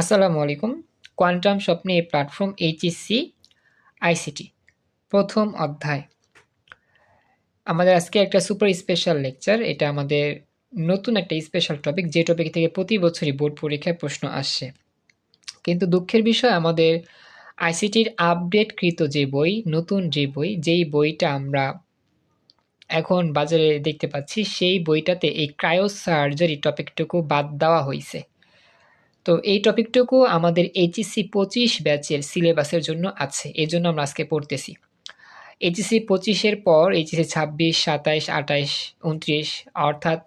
আসসালামু আলাইকুম। কোয়ান্টাম স্বপ্নে প্ল্যাটফর্ম এইচএসসি আইসিটি প্রথম অধ্যায়। আমাদের আজকে একটা সুপার স্পেশাল লেকচার। এটা আমাদের নতুন একটা স্পেশাল টপিক, যে টপিক থেকে প্রতি বছরই বোর্ড পরীক্ষায় প্রশ্ন আসছে কিন্তু দুঃখের বিষয়, আমাদের আইসিটির আপডেটকৃত যে বই, নতুন যে বই, যেই বইটা আমরা এখন বাজারে দেখতে পাচ্ছি, সেই বইটাতে এই ক্রায়ো সার্জারি টপিকটুকু বাদ দেওয়া হয়েছে তো এই টপিকটুকু আমাদের এইচএসসি পঁচিশ ব্যাচের সিলেবাসের জন্য আছে এই জন্য আমরা আজকে পড়তেছি। এইচএসসি পঁচিশের পর এইচএসসি ছাব্বিশ, সাতাইশ, আঠাইশ, উনত্রিশ, অর্থাৎ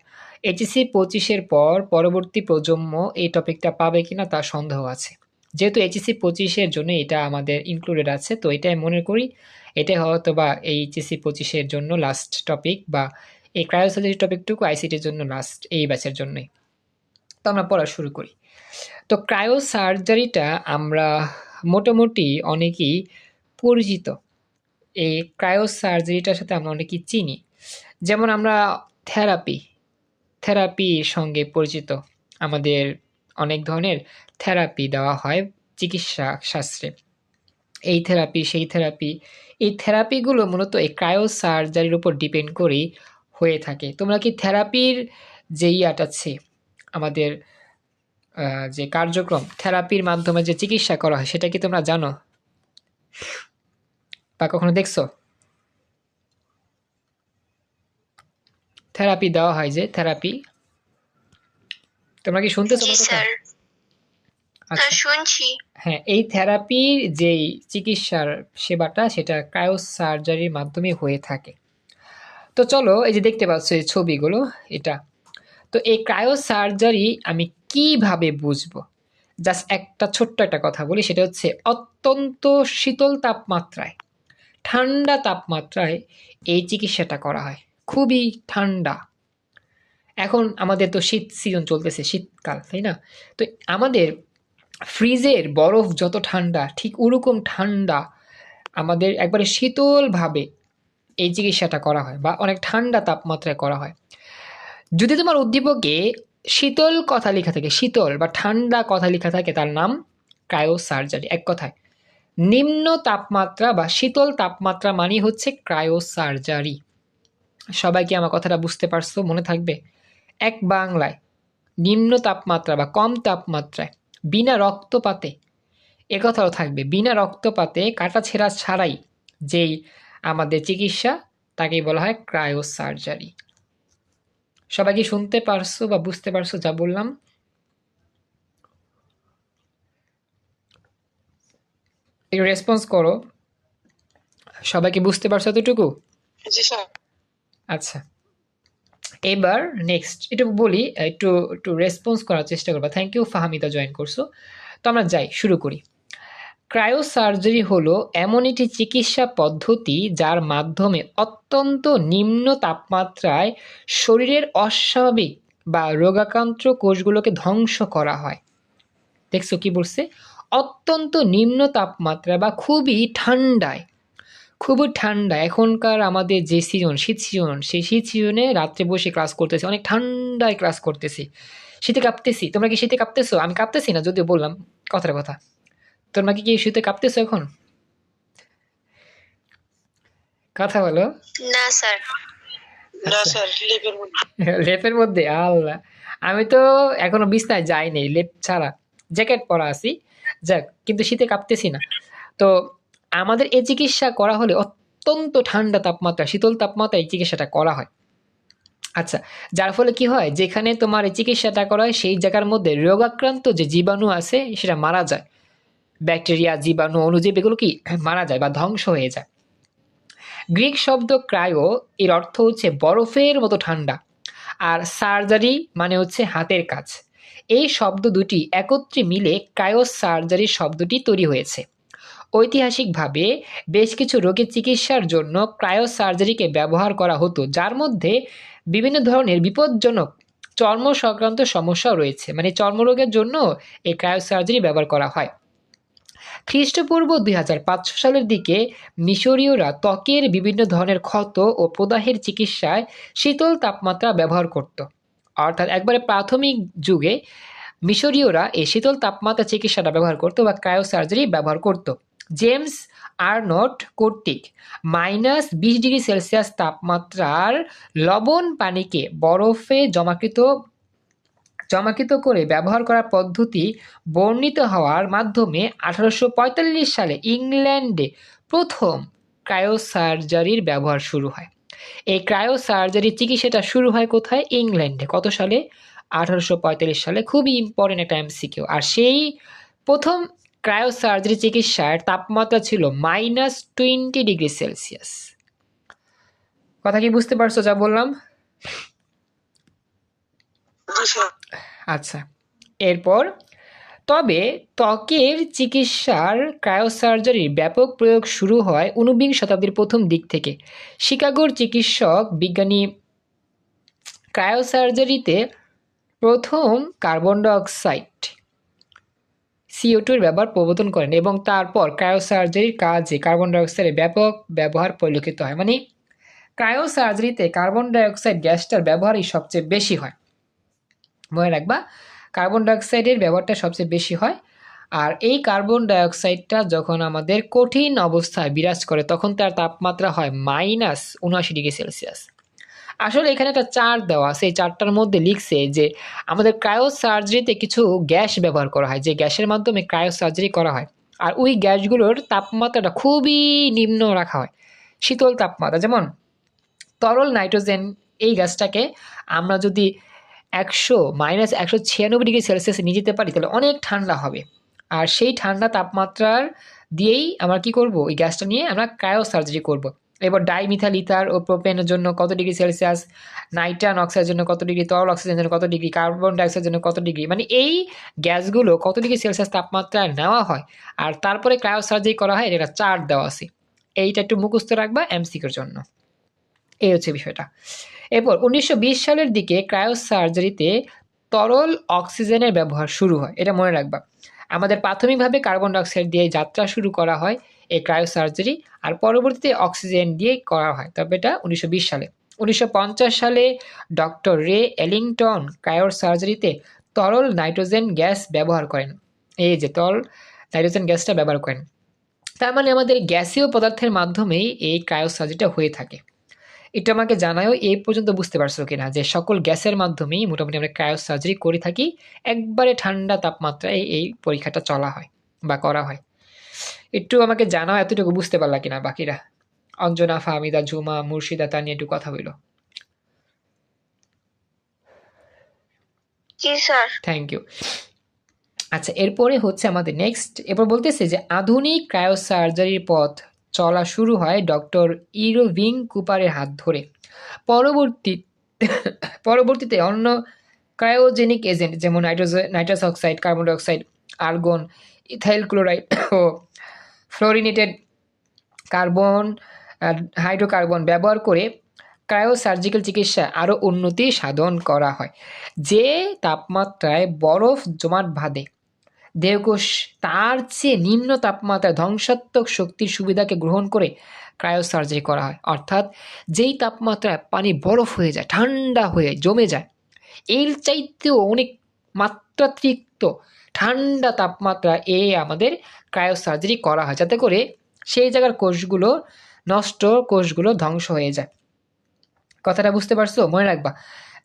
এইচএসসি পঁচিশের পর পরবর্তী প্রজন্ম এই টপিকটা পাবে কিনা তার সন্দেহ আছে। যেহেতু এইচএসসি পঁচিশের জন্য এটা আমাদের ইনক্লুডেড আছে, তো এটাই মনে করি, এটাই হয়তো বা এই এইচএসসি পঁচিশের জন্য লাস্ট টপিক বা এই ক্রায়োসার্জারি টপিকটুকু আইসিটির জন্য লাস্ট এই ব্যাচের জন্যই। তো আমরা পড়া শুরু করি। তো ক্রায়ো সার্জারিটা আমরা মোটামুটি অনেকেই পরিচিত। এই ক্রায়ো সার্জারিটার সাথে আমরা অনেকেই চিনি। যেমন আমরা থেরাপি, থেরাপির সঙ্গে পরিচিত। আমাদের অনেক ধরনের থেরাপি দেওয়া হয় চিকিৎসা শাস্ত্রে। এই থেরাপি, সেই থেরাপি, এই থেরাপিগুলো মূলত এই ক্রায়ো সার্জারির উপর ডিপেন্ড করেই হয়ে থাকে। তোমরা কি থেরাপির যে ইয়াটা আছে, আমাদের যে কার্যক্রম থেরাপির মাধ্যমে যে চিকিৎসা করা হয় সেটা কি তোমরা জানো? বা কখনো দেখছ? থেরাপি দেওয়া হয় যে থেরাপি তোমরা কি শুনতেছো আচ্ছা। শুনছি। হ্যাঁ এই থেরাপির যেই চিকিৎসার সেবাটা সেটা ক্রায়ো সার্জারির মাধ্যমে হয়ে থাকে। তো চলো এই যে দেখতে পাচ্ছ এই ছবিগুলো এটা। তো এই ক্রায়ো সার্জারি আমি কীভাবে বুঝব? জাস্ট একটা ছোট্ট একটা কথা বলি, সেটা হচ্ছে অত্যন্ত শীতল তাপমাত্রায়, ঠান্ডা তাপমাত্রায় এই চিকিৎসাটা করা হয়। খুবই ঠান্ডা। এখন আমাদের তো শীত সিজন চলতেছে, শীতকাল, তাই না? তো আমাদের ফ্রিজের বরফ যত ঠান্ডা, ঠিক ওরকম ঠান্ডা আমাদের একবারে শীতলভাবে এই চিকিৎসাটা করা হয় বা অনেক ঠান্ডা তাপমাত্রায় করা হয়। যদি তোমার উদ্দীপকে শীতল কথা লেখা থাকে, শীতল বা ঠান্ডা কথা লেখা থাকে, তার নাম ক্রায়ো সার্জারি এক কথায়, নিম্ন তাপমাত্রা বা শীতল তাপমাত্রা মানেই হচ্ছে ক্রায়ো সার্জারি সবাই কি আমার কথাটা বুঝতে পারছ? মনে থাকবে? এক বাংলায়, নিম্ন তাপমাত্রা বা কম তাপমাত্রায়, বিনা রক্তপাতে একথাও থাকবে, বিনা রক্তপাতে কাটা ছেঁড়া ছাড়াই যেই আমাদের চিকিৎসা, তাকেই বলা হয় ক্রায়ো সার্জারি সবাই কি শুনতে পারছ বা বুঝতে পারছ যা বললাম। একটু রেসপন্স করো। সবাই কি বুঝতে পারছ এতটুকু? আচ্ছা। এবার নেক্সট একটু বলি একটু একটু রেসপন্স করার চেষ্টা করব। থ্যাংক ইউ ফাহামিদা জয়েন করছ। তো আমরা যাই শুরু করি। ক্রায়োসার্জারি হলো এমন একটি চিকিৎসা পদ্ধতি যার মাধ্যমে অত্যন্ত নিম্ন তাপমাত্রায় শরীরের অস্বাভাবিক বা রোগাক্রান্ত কোষগুলোকে ধ্বংস করা হয়। দেখছ কি বলছে? অত্যন্ত নিম্ন তাপমাত্রা বা খুবই ঠান্ডায়। খুবই ঠান্ডা এখনকার আমাদের যে সিজন শীত সিজন সেই শীত সিজনে রাত্রে বসে ক্লাস করতেছি, অনেক ঠান্ডায় ক্লাস করতেছি। শীতে কাঁপতেছি। তোমরা কি শীতে কাঁপতেছো? আমি কাঁপতেছি না, যদিও বললাম কথার কথা। তোমরা কি শীতে কাঁপতেছো এখন? কথা বলো। না স্যার। আচ্ছা। লেপের মধ্যে? আল্লাহ। আমি তো এখনও বিছনায় যাইনি লেপ ছাড়া। জ্যাকেট পরা আছি। যাক কিন্তু শীতে কাঁপতেছি না। তো আমাদের এই চিকিৎসা করা হলে অত্যন্ত ঠান্ডা তাপমাত্রা শীতল তাপমাত্রায় এই চিকিৎসাটা করা হয়। আচ্ছা যার ফলে কি হয়? যেখানে তোমার এই চিকিৎসাটা করা হয় সেই জায়গার মধ্যে রোগাক্রান্ত যে জীবাণু আছে সেটা মারা যায়। ব্যাকটেরিয়া, জীবাণু অনুজীব এগুলো কি মারা যায় বা ধ্বংস হয়ে যায়। গ্রিক শব্দ ক্রায়ো এর অর্থ হচ্ছে বরফের মতো ঠান্ডা। আর সার্জারি মানে হচ্ছে হাতের কাজ। এই শব্দ দুটি একত্রে মিলে ক্রায়ো সার্জারি শব্দটি তৈরি হয়েছে। ঐতিহাসিকভাবে বেশ কিছু রোগের চিকিৎসার জন্য ক্রায়ো সার্জারিকে ব্যবহার করা হতো, যার মধ্যে বিভিন্ন ধরনের বিপজ্জনক চর্ম সংক্রান্ত সমস্যাও রয়েছে। মানে চর্মরোগের জন্য এই ক্রায়ো সার্জারি ব্যবহার করা হয়। খ্রিস্টপূর্ব দুই সালের দিকে মিশরীয়রা ত্বকের বিভিন্ন ধরনের ক্ষত ও প্রদাহের চিকিৎসায় শীতল তাপমাত্রা ব্যবহার করত। অর্থাৎ একবারে প্রাথমিক যুগে মিশরীয়রা এই শীতল তাপমাত্রা চিকিৎসাটা ব্যবহার করতো বা ক্রায়ো সার্জারি ব্যবহার করত। জেমস আর্নট কর্তৃক মাইনাস বিশ ডিগ্রি সেলসিয়াস তাপমাত্রার লবণ পানিকে বরফে জমাকৃত জমাকৃত করে ব্যবহার করার পদ্ধতি বর্ণিত হওয়ার মাধ্যমে আঠারোশো পঁয়তাল্লিশ সালে ইংল্যান্ডে প্রথম ক্রায়োসার্জারির ব্যবহার শুরু হয়। এই ক্রায়োসার্জারির চিকিৎসাটা শুরু হয় কোথায়? ইংল্যান্ডে। কত সালে? আঠারোশো পঁয়তাল্লিশ সালে। খুবই ইম্পর্টেন্ট একটা এমসিকিউ আর সেই প্রথম ক্রায়োসার্জারি চিকিৎসার তাপমাত্রা ছিল মাইনাস টোয়েন্টি ডিগ্রি সেলসিয়াস কথা কি বুঝতে পারছ যা বললাম? আচ্ছা এরপর, তবে ত্বকের চিকিৎসার ক্রায়োসার্জারির ব্যাপক প্রয়োগ শুরু হয় ঊনবিংশ শতাব্দীর প্রথম দিক থেকে। শিকাগোর চিকিৎসক বিজ্ঞানী ক্রায়োসার্জারিতে প্রথম কার্বন ডাইঅক্সাইড সিও টুর ব্যবহার প্রবর্তন করেন এবং তারপর ক্রায়োসার্জারির কাজে কার্বন ডাইঅক্সাইডের ব্যাপক ব্যবহার পরিলক্ষিত হয়। মানে ক্রায়োসার্জারিতে কার্বন ডাইঅক্সাইড গ্যাসটার ব্যবহারই সবচেয়ে বেশি হয়। মনে রাখবা কার্বন ডাইঅক্সাইডের ব্যবহারটা সবচেয়ে বেশি হয়। আর এই কার্বন ডাইঅক্সাইডটা যখন আমাদের কঠিন অবস্থায় বিরাজ করে, তখন তার তাপমাত্রা হয় মাইনাস উনআশি ডিগ্রি সেলসিয়াস আসলে এখানে একটা চার্ট দেওয়া আছে, এই চার্টটার মধ্যে লিখছে যে, আমাদের ক্রায়ো সার্জারিতে কিছু গ্যাস ব্যবহার করা হয়, যে গ্যাসের মাধ্যমে ক্রায়ো সার্জারি করা হয়। আর ওই গ্যাসগুলোর তাপমাত্রাটা খুবই নিম্ন রাখা হয়, শীতল তাপমাত্রা। যেমন তরল নাইট্রোজেন এই গ্যাসটাকে আমরা যদি একশো, মাইনাস একশো ছিয়ানব্বই ডিগ্রি সেলসিয়াসে নিয়ে যেতে পারি, তাহলে অনেক ঠান্ডা হবে। আর সেই ঠান্ডা তাপমাত্রার দিয়েই আমরা কি করব? এই গ্যাসটা নিয়ে আমরা ক্রায়ো সার্জারি করব। এবার ডাইমিথাল ইথার ও প্রোপেনের জন্য কত ডিগ্রি সেলসিয়াস? নাইট্রান অক্সাইডের জন্য কত ডিগ্রি? তরল অক্সিজেনের জন্য কত ডিগ্রি? কার্বন ডাইঅক্সাইডের জন্য কত ডিগ্রি? মানে এই গ্যাসগুলো কত ডিগ্রি সেলসিয়াস তাপমাত্রায় নেওয়া হয়? আর তারপরে ক্রায়ো সার্জারি করা হয় এটা চার্ট দেওয়া আছে। এইটা একটু মুখস্থ রাখবা এমসিকের জন্য। এই হচ্ছে বিষয়টা। এরপর উনিশশো বিশ সালের দিকে ক্রায়ো সার্জারিতে তরল অক্সিজেনের ব্যবহার শুরু হয়, এটা মনে রাখবা। আমাদের প্রাথমিকভাবে কার্বন ডাইঅক্সাইড দিয়ে যাত্রা শুরু করা হয় এই ক্রায়ো সার্জারি, আর পরবর্তীতে অক্সিজেন দিয়ে করা হয় তবে এটা উনিশশো বিশ সালে। উনিশশো পঞ্চাশ সালে ডক্টর রে এলিংটন ক্রায়ো সার্জারিতে তরল নাইট্রোজেন গ্যাস ব্যবহার করেন। এই যে তরল নাইট্রোজেন গ্যাসটা ব্যবহার করেন। তার মানে আমাদের গ্যাসীয় পদার্থের মাধ্যমেই এই ক্রায়ো সার্জারিটা হয়ে থাকে। এটা আমাকে জানায়ও এই পর্যন্ত বুঝতে পারছ কিনা যে সকল গ্যাসের মাধ্যমেই মোটামুটি আমরা ক্রায়ো সার্জারি করে থাকি একবারে ঠান্ডা তাপমাত্রায় এই পরীক্ষাটা চলা হয় বা করা হয়। একটু আমাকে জানাও এতটুকু বুঝতে পারলা কিনা বাকিরা? অঞ্জনা ফাহমিদা ঝুমা মুর্শিদা তা নিয়ে একটু কথা জি স্যার। থ্যাংক ইউ আচ্ছা এরপরে হচ্ছে আমাদের নেক্সট এরপর বলতেছে যে আধুনিক ক্রায়ো সার্জারির পথ চলা শুরু হয় ডক্টর ইরোভিং কুপারের হাত ধরে। পরবর্তী, পরবর্তীতে অন্য ক্রায়োজেনিক এজেন্ট যেমন nitrogen nitrous oxide, carbon dioxide argon, ethyl chloride ও ফ্লোরিনেটেড কার্বন হাইড্রোকার্বন ব্যবহার করে ক্রায়ো সার্জিক্যাল চিকিৎসা আরও উন্নতি সাধন করা হয়। যে তাপমাত্রায় বরফ জমাট বাঁধে। দেহকোষ তার চেয়ে নিম্ন তাপমাত্রায় ধ্বংসাত্মক শক্তির সুবিধাকে গ্রহণ করে ক্রায়ো সার্জারি করা হয়। অর্থাৎ যেই তাপমাত্রায় পানি বরফ হয়ে যায়, ঠান্ডা হয়ে জমে যায়, এর চাইতেও অনেক মাত্রাতিরিক্ত ঠান্ডা তাপমাত্রা এ আমাদের ক্রায়ো সার্জারি করা হয়। যাতে করে সেই জায়গার কোষগুলো নষ্ট, কোষগুলো ধ্বংস হয়ে যায়। কথাটা বুঝতে পারছ? মনে রাখবা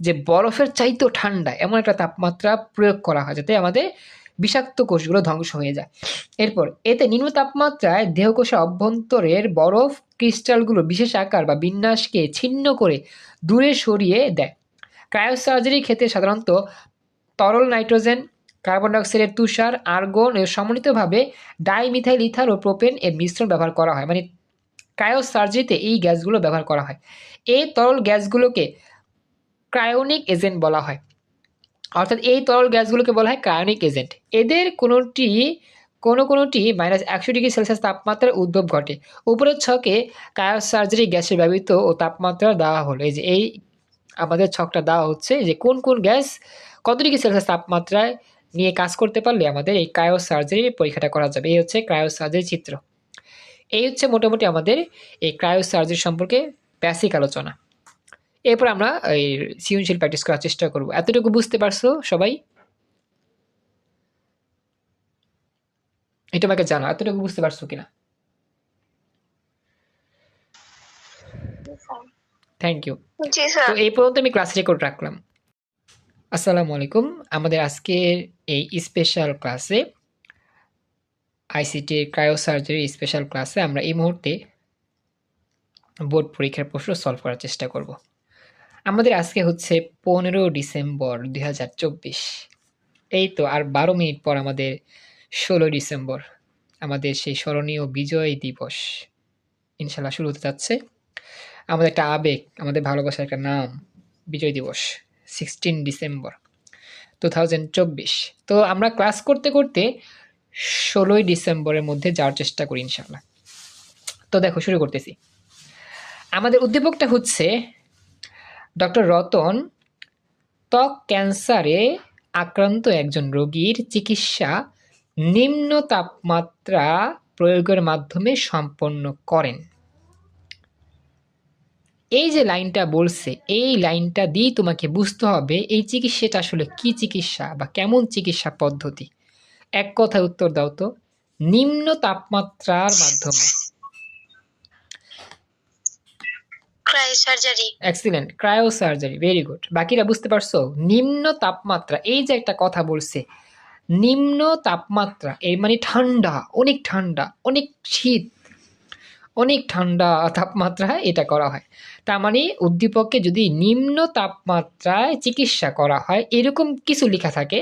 যে বরফের চাইতেও ঠান্ডা এমন একটা তাপমাত্রা প্রয়োগ করা হয়, যাতে আমাদের বিষাক্ত কোষগুলো ধ্বংস হয়ে যায়। এরপর, এতে নিম্ন তাপমাত্রায় দেহকোষের অভ্যন্তরের বরফ ক্রিস্টালগুলো বিশেষ আকার বা বিন্যাসকে ছিন্ন করে দূরে সরিয়ে দেয়। ক্রায়োসার্জারির ক্ষেত্রে সাধারণত তরল নাইট্রোজেন, কার্বন ডাইঅক্সাইডের তুষার, আর্গন সমন্বিতভাবে ডাইমিথাইল ইথার ও প্রোপেন এর মিশ্রণ ব্যবহার করা হয়। মানে ক্রায়োসার্জারিতে এই গ্যাসগুলো ব্যবহার করা হয়। এই তরল গ্যাসগুলোকে ক্রায়োনিক এজেন্ট বলা হয়। অর্থাৎ এই তরল গ্যাসগুলোকে বলা হয় ক্রায়োনিক এজেন্ট। এদের কোনোটি, কোনো কোনোটি মাইনাস একশো ডিগ্রি সেলসিয়াস তাপমাত্রার উদ্ভব ঘটে। উপরের ছকে ক্রায়োসার্জারি গ্যাসের ব্যবহৃত ও তাপমাত্রা দেওয়া হলো। এই যে, এই আমাদের ছকটা দেওয়া হচ্ছে যে, কোন কোন গ্যাস কত ডিগ্রি সেলসিয়াস তাপমাত্রায় নিয়ে কাজ করতে পারলে আমাদের এই ক্রায়ো সার্জারির পরীক্ষাটা করা যাবে। এই হচ্ছে ক্রায়ো সার্জারি চিত্র। এই হচ্ছে মোটামুটি আমাদের এই ক্রায়ো সার্জারি সম্পর্কে বেসিক আলোচনা। এরপর আমরা এই সৃজনশীল প্র্যাকটিস করার চেষ্টা করব। এতটুকু বুঝতে পারছ সবাই? এটা আমাকে জানো এতটুকু বুঝতে পারছ কিনা? থ্যাংক ইউ তো এই পর্যন্ত আমি ক্লাস রেকর্ড রাখলাম। আসসালামু আলাইকুম। আমাদের আজকের এই স্পেশাল ক্লাসে আইসিটির ক্রায়োসার্জারি স্পেশাল ক্লাসে আমরা এই মুহূর্তে বোর্ড পরীক্ষার প্রশ্ন সলভ করার চেষ্টা করব। আমাদের আজকে হচ্ছে পনেরো ডিসেম্বর দু হাজার চব্বিশ। এই তো আর বারো মিনিট পর আমাদের ষোলো ডিসেম্বর, আমাদের সেই স্মরণীয় বিজয় দিবস। ইনশাল্লাহ শুরু হতে যাচ্ছে। আমাদের একটা আবেগ, আমাদের ভালোবাসার একটা নাম, বিজয় দিবস সিক্সটিন ডিসেম্বর টু থাউজেন্ড চব্বিশ। তো আমরা ক্লাস করতে করতে ষোলোই ডিসেম্বরের মধ্যে যাওয়ার চেষ্টা করি ইনশাল্লাহ। তো দেখো শুরু করতেছি। আমাদের উদ্দীপকটা হচ্ছে ডক্টর রতন ত্বক ক্যান্সারে আক্রান্ত একজন রোগীর চিকিৎসা নিম্ন তাপমাত্রা প্রয়োগের মাধ্যমে সম্পন্ন করেন। এই যে লাইনটা বলছে, এই লাইনটা দিয়ে তোমাকে বুঝতে হবে এই চিকিৎসাটা আসলে কি চিকিৎসা বা কেমন চিকিৎসা পদ্ধতি। এক কথায় উত্তর দাও তো, নিম্ন তাপমাত্রার মাধ্যমে। Cry surgery excellent cryo surgery very good বাকিরা বুঝতে পারছ? নিম্ন তাপমাত্রা। এই যে একটা কথা বলছে, নিম্ন তাপমাত্রা এই মানে ঠান্ডা, অনেক ঠান্ডা, অনেক শীত, অনেক ঠান্ডা তাপমাত্রায় এটা করা হয়। তার মানে উদ্দীপককে যদি নিম্ন তাপমাত্রায় চিকিৎসা করা হয়, এরকম কিছু লেখা থাকে,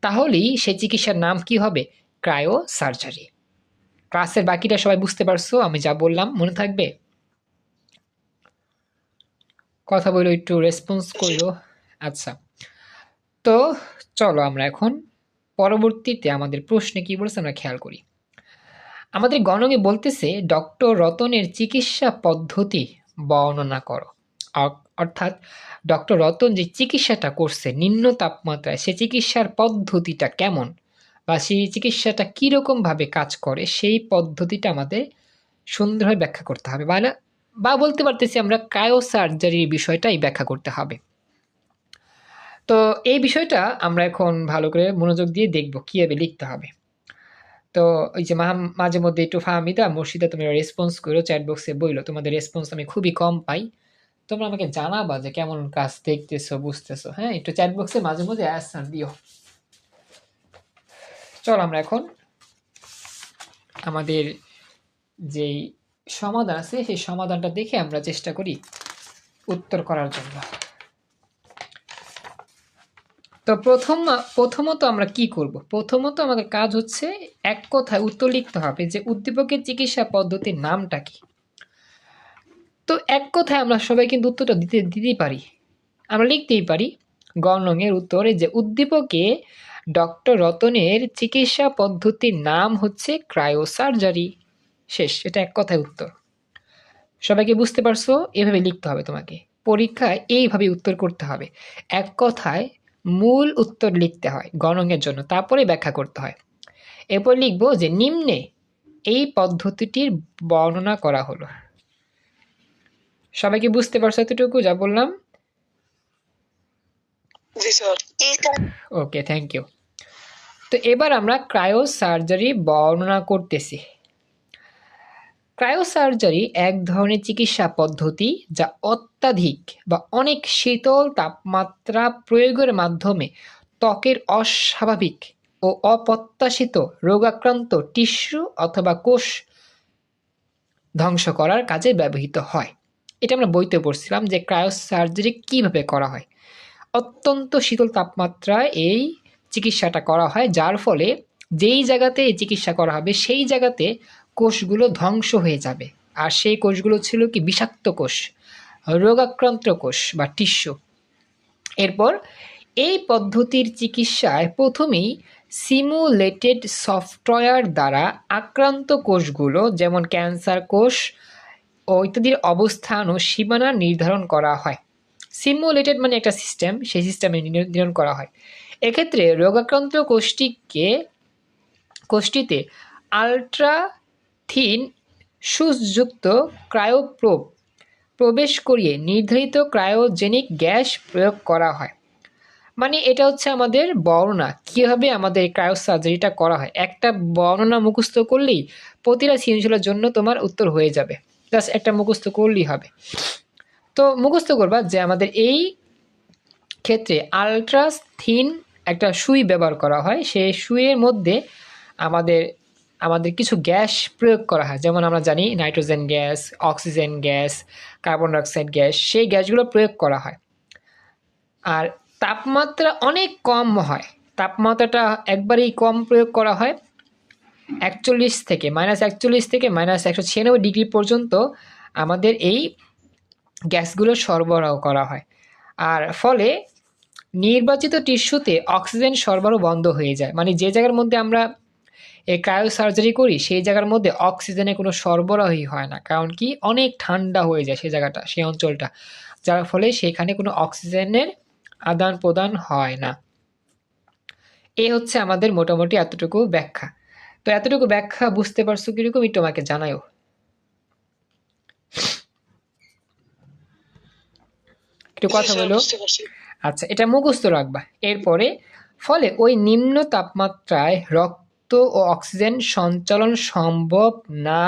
তাহলেই সেই চিকিৎসার নাম কি হবে? ক্রায়ো সার্জারি ক্লাসের বাকিটা সবাই বুঝতে পারছ? আমি যা বললাম, মনে থাকবে? কথা বলো একটু রেসপন্স করল। আচ্ছা তো চলো আমরা এখন পরবর্তীতে আমাদের প্রশ্নে কি বলেছে আমরা খেয়াল করি। আমাদের গণকে বলতেছে ডক্টর রতনের চিকিৎসা পদ্ধতি বর্ণনা করো। অর্থাৎ ডক্টর রতন যে চিকিৎসাটা করছে নিম্ন তাপমাত্রায় সে চিকিৎসার পদ্ধতিটা কেমন? বা সেই চিকিৎসাটা কীরকমভাবে কাজ করে? সেই পদ্ধতিটা আমাদের সুন্দরভাবে ব্যাখ্যা করতে হবে বা না? বা বলতে পারতেছি আমরা ক্রায়ো সার্জারির বিষয়টাই ব্যাখ্যা করতে হবে। তো এই বিষয়টা আমরা এখন ভালো করে মনোযোগ দিয়ে দেখব, কীভাবে লিখতে হবে। তো ওই যে মাহা- মাঝে মধ্যে একটু ফাহমিদা মুর্শিদা তোমরা রেসপন্স করো চ্যাট বক্সে বইলো, তোমাদের রেসপন্স আমি খুবই কম পাই। তোমরা আমাকে জানাবা যে কেমন কাজ দেখতেছো, বুঝতেছো হ্যাঁ? একটু চ্যাট বক্সে মাঝে মধ্যে অ্যাসার দিও। চল আমরা এখন আমাদের যেই সমাধান আছে, সেই সমাধানটা দেখে আমরা চেষ্টা করি উত্তর করার জন্য। তো প্রথম, প্রথমত আমরা কি করব? প্রথমত আমাদের কাজ হচ্ছে এক কথায় উত্তর লিখতে হবে যে উদ্দীপকের চিকিৎসা পদ্ধতির নামটা কি। তো এক কথায় আমরা সবাই কিন্তু উত্তরটা দিতে, দিতেই পারি। আমরা লিখতেই পারি গণনের উত্তরে যে উদ্দীপকে ডক্টর রতনের চিকিৎসা পদ্ধতির নাম হচ্ছে ক্রায়োসার্জারি। শেষ এটা এক কথায় উত্তর। সবাইকে বুঝতে পারছ? এভাবে লিখতে হবে তোমাকে। পরীক্ষায় এইভাবে উত্তর করতে হবে। এক কথায় মূল উত্তর লিখতে হয় গণনের জন্য তারপরে ব্যাখ্যা করতে হয়। এরপর লিখব যে নিম্নে এই পদ্ধতিটির বর্ণনা করা হলো। সবাইকে বুঝতে পারছ এতটুকু যা বললাম? ওকে থ্যাংক ইউ তো এবার আমরা ক্রায়ো সার্জারি বর্ণনা করতেছি। ক্রায়ো সার্জারি এক ধরনের চিকিৎসা পদ্ধতি যা অত্যাধিক বা অনেক শীতল তাপমাত্রা প্রয়োগের মাধ্যমে ত্বকের অস্বাভাবিক ও অপ্রত্যাশিত রোগাক্রান্ত টিস্যু অথবা কোষ ধ্বংস করার কাজে ব্যবহৃত হয়। এটা আমরা বইতে পড়ছিলাম যে ক্রায়ো সার্জারি কীভাবে করা হয়। অত্যন্ত শীতল তাপমাত্রায় এই চিকিৎসাটা করা হয়, যার ফলে যেই জায়গাতে এই চিকিৎসা করা হবে, সেই জায়গাতে কোষগুলো ধ্বংস হয়ে যাবে। আর সেই কোষগুলো ছিল কি? বিষাক্ত কোষ, রোগাক্রান্ত কোষ বা টিস্যু। এরপর এই পদ্ধতির চিকিৎসায় প্রথমেই সিমুলেটেড সফটওয়্যার দ্বারা আক্রান্ত কোষগুলো, যেমন ক্যান্সার কোষ ও ইত্যাদির অবস্থান ও সীমানা নির্ধারণ করা হয়। সিমুলেটেড মানে একটা সিস্টেম, সেই সিস্টেমে নির্ধারণ করা হয়। এক্ষেত্রে রোগাক্রান্ত কোষটিকে, কোষটিতে আলট্রা থিন সুযুক্ত ক্রায়োপ্রোব প্রবেশ করিয়ে নির্ধারিত ক্রায়োজেনিক গ্যাস প্রয়োগ করা হয়। মানে এটা হচ্ছে আমাদের বর্ণনা। কীভাবে আমাদের ক্রায়ো সার্জারিটা করা হয়? একটা বর্ণনা মুখস্থ করলেই প্রতিটা সৃজনশীলের জন্য তোমার উত্তর হয়ে যাবে। জাস্ট একটা মুখস্থ করলেই হবে। তো মুখস্থ করবা যে আমাদের এই ক্ষেত্রে আলট্রাস থিন একটা সুই ব্যবহার করা হয়। সেই সুইয়ের মধ্যে আমাদের আমাদের কিছু গ্যাস প্রয়োগ করা হয়। যেমন আমরা জানি nitrogen gas, oxygen gas, carbon dioxide gas, সেই গ্যাসগুলো প্রয়োগ করা হয়। আর তাপমাত্রা অনেক কম হয়। তাপমাত্রাটা একবারেই কম প্রয়োগ করা হয়। একচল্লিশ থেকে মাইনাস একচল্লিশ থেকে মাইনাস একশো ছিয়ানব্বই ডিগ্রি পর্যন্ত আমাদের এই গ্যাসগুলো সরবরাহ করা হয়। আর ফলে নির্বাচিত টিস্যুতে অক্সিজেন সরবরাহ বন্ধ হয়ে যায়। মানে যে জায়গার মধ্যে আমরা এই ক্রায়ো সার্জারি করি সেই জায়গার মধ্যে অক্সিজেনের কোনো সরবরাহই হয় না। কারণ কি? অনেক ঠান্ডা হয়ে যায় সেই জায়গাটা সেই অঞ্চলটা। যার ফলে সেখানে কোনো অক্সিজেনের আদান প্রদান হয় না। এ হচ্ছে আমাদের মোটামুটি এতটুকু ব্যাখ্যা। তো এতটুকু ব্যাখ্যা বুঝতে পারছ কীরকম একটু আমাকে জানাও একটু কথা বলো। আচ্ছা এটা মুখস্থ রাখবা। এরপরে ফলে ওই নিম্ন তাপমাত্রায় রক্ত ও অক্সিজেন সঞ্চালন সম্ভব না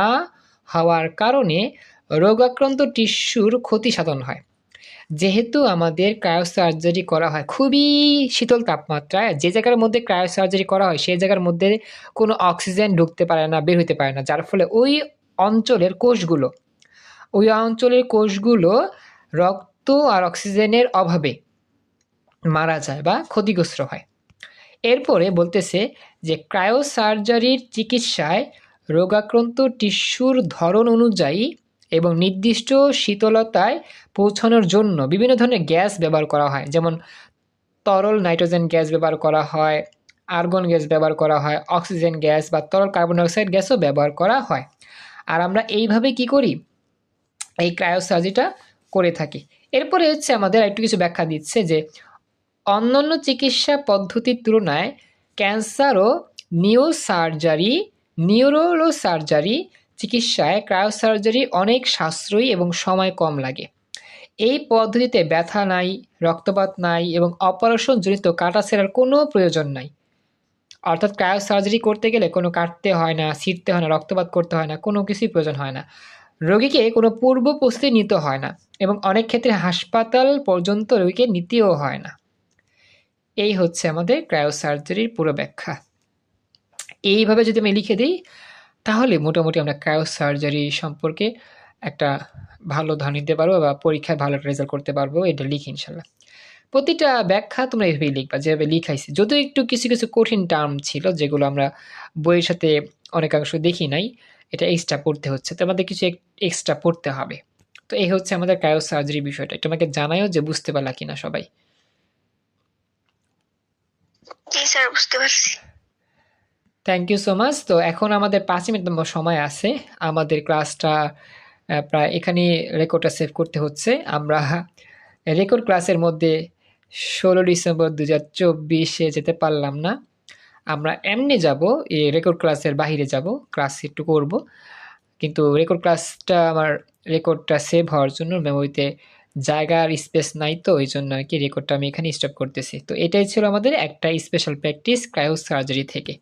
হওয়ার কারণে রোগাক্রান্ত টিস্যুর ক্ষতি সাধন হয়। যেহেতু আমাদের ক্রায়োসার্জারি করা হয় খুবই শীতল তাপমাত্রায়, যে জায়গার মধ্যে ক্রায়োসার্জারি করা হয় সেই জায়গার মধ্যে কোনো অক্সিজেন ঢুকতে পারে না, বের হতে পারে না, যার ফলে ওই অঞ্চলের কোষগুলো, ওই অঞ্চলের কোষগুলো রক্ত আর অক্সিজেনের অভাবে মারা যায় বা ক্ষতিগ্রস্ত হয়। এরপরে বলতেছে যে ক্রায়োসার্জারির চিকিৎসায় রোগাক্রান্ত টিস্যুর ধরন অনুযায়ী এবং নির্দিষ্ট শীতলতায় পৌঁছানোর জন্য বিভিন্ন ধরনের গ্যাস ব্যবহার করা হয়। যেমন তরল নাইট্রোজেন গ্যাস ব্যবহার করা হয়, আর্গন গ্যাস ব্যবহার করা হয়, অক্সিজেন গ্যাস বা তরল কার্বন ডাইঅক্সাইড গ্যাসও ব্যবহার করা হয়। আর আমরা এইভাবে কি করি? এই ক্রায়োসার্জিটা করে থাকি। এরপরে হচ্ছে আমাদের একটু কিছু ব্যাখ্যা দিচ্ছে যে অন্যান্য চিকিৎসা পদ্ধতির তুলনায় ক্যান্সার ও নিও সার্জারি নিউরোলো সার্জারি চিকিৎসায় ক্রায়োসার্জারি অনেক সাশ্রয়ী এবং সময় কম লাগে। এই পদ্ধতিতে ব্যথা নাই, রক্তপাত নাই এবং অপারেশনজনিত কাটাছেড়ার কোনো প্রয়োজন নাই। অর্থাৎ ক্রায়োসার্জারি করতে গেলে কোনো কাটতে হয় না ছিটতে হয় না, রক্তপাত করতে হয় না, কোনো কিছুই প্রয়োজন হয় না। রোগীকে কোনো পূর্ব প্রস্তুতি নিতে হয় না এবং অনেক ক্ষেত্রে হাসপাতাল পর্যন্ত রোগীকে নিতেও হয় না। এই হচ্ছে আমাদের ক্রায়োসার্জারির পুরো ব্যাখ্যা এইভাবে যদি আমি লিখে দিই, তাহলে মোটামুটি আমরা ক্রায়োসার্জারি সম্পর্কে একটা ভালো ধারণা নিতে পারব বা পরীক্ষায় ভালো একটা রেজাল্ট করতে পারব, এটা লিখি ইনশাল্লাহ। প্রতিটা ব্যাখ্যা তোমরা এইভাবেই লিখবা, যেভাবে লিখাইছি। যদিও একটু কিছু কিছু কঠিন টার্ম ছিল, যেগুলো আমরা বইয়ের সাথে অনেকাংশ দেখি নাই, এটা এক্সট্রা পড়তে হচ্ছে। তো আমাদের কিছু এক্সট্রা পড়তে হবে। তো এই হচ্ছে আমাদের ক্রায়োসার্জারি বিষয়টা। এটা আমাকে জানায়ও যে বুঝতে পারলা কিনা সবাই জি স্যার, বুঝতে পারছি। থ্যাংক ইউ সো মাচ তো এখন আমাদের পাঁচ মিনিট সময় আছে। আমাদের ক্লাসটা প্রায় এখানেই রেকর্ডটা সেভ করতে হচ্ছে। আমরা রেকর্ড ক্লাসের মধ্যে ষোলো ডিসেম্বর দু হাজার চব্বিশে যেতে পারলাম না। আমরা এমনি যাব এই রেকর্ড ক্লাসের বাইরে যাব ক্লাস একটু করব। কিন্তু রেকর্ড ক্লাসটা আমার রেকর্ডটা সেভ হওয়ার জন্য মেমোরিতে জায়গার স্পেস নাই তো, ওই জন্য আর কি রেকর্ডটা আমি এখানে স্টপ করতেছি। তো এটাই ছিল আমাদের একটা স্পেশাল প্র্যাকটিস ক্রায়ো সার্জারি থেকে।